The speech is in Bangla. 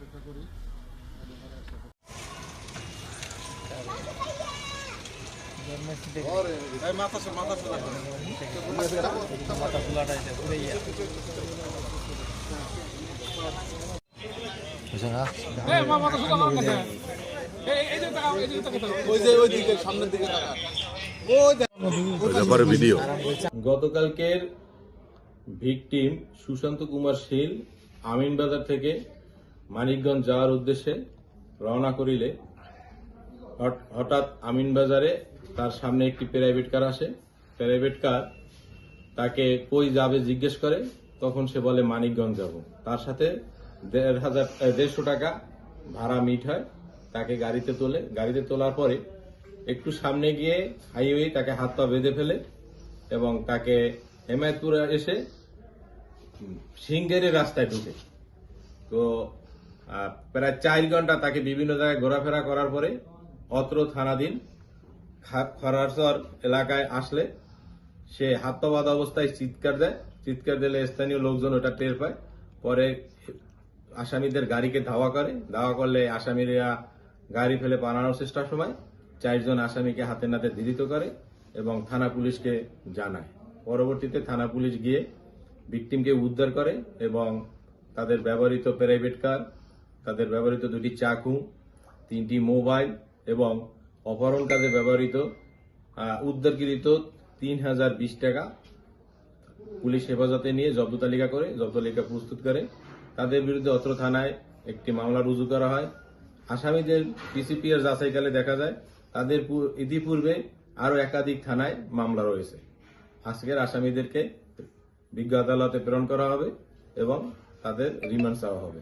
অপেক্ষা করি। গতকালকের ভিকটিম সুশান্ত কুমার শীল আমিনবাজার থেকে মানিকগঞ্জ যাওয়ার উদ্দেশ্যে রওনা করিলে হঠাৎ আমিনবাজারে তার সামনে একটি প্রাইভেট কার আসে। প্রাইভেট কার তাকে কই যাবে জিজ্ঞেস করে, তখন সে বলে, মানিকগঞ্জ যাব। তার সাথে দেড় হাজার দেড়শো টাকা ভাড়া মিট হয়। তাকে গাড়িতে তোলে। গাড়িতে তোলার পরে একটু সামনে গিয়ে হাইওয়ে তাকে হাত পা বেঁধে ফেলে এবং তাকে হেমায়তপুরে এসে সিঙ্গেরের রাস্তায় ঢুকে। তো প্রায় চার ঘণ্টা তাকে বিভিন্ন জায়গায় ঘোরাফেরা করার পরে অত্র থানাধীন খরারসর এলাকায় আসলে সে হাত পা বাঁধা অবস্থায় চিৎকার দেয়। চিৎকার দিলে স্থানীয় লোকজন ওটা টের পায়। পরে আসামিদের গাড়িকে ধাওয়া করে। ধাওয়া করলে আসামিরা গাড়ি ফেলে পালানোর চেষ্টার সময় চারজন আসামিকে হাতে নাতে ধৃত করে এবং থানা পুলিশকে জানায়। পরবর্তীতে থানা পুলিশ গিয়ে ভিকটিমকে উদ্ধার করে এবং তাদের ব্যবহৃত প্রাইভেট কার তাদের ব্যবহৃত দুটি চাকু, তিনটি মোবাইল এবং অপহরণ কাজে ব্যবহৃত উদ্ধারকৃত তিন হাজার বিশ টাকা পুলিশ হেফাজতে নিয়ে জব্দ তালিকা করে, জব্দ তালিকা প্রস্তুত করে। তাদের বিরুদ্ধে অত্র থানায় একটি মামলা রুজু করা হয়। আসামিদের পিসিপিআর যাচাইকালে দেখা যায়, তাদের ইতিপূর্বে আরও একাধিক থানায় মামলা রয়েছে। আজকের আসামিদেরকে বিজ্ঞ আদালতে প্রেরণ করা হবে এবং তাদের রিমান্ড চাওয়া হবে।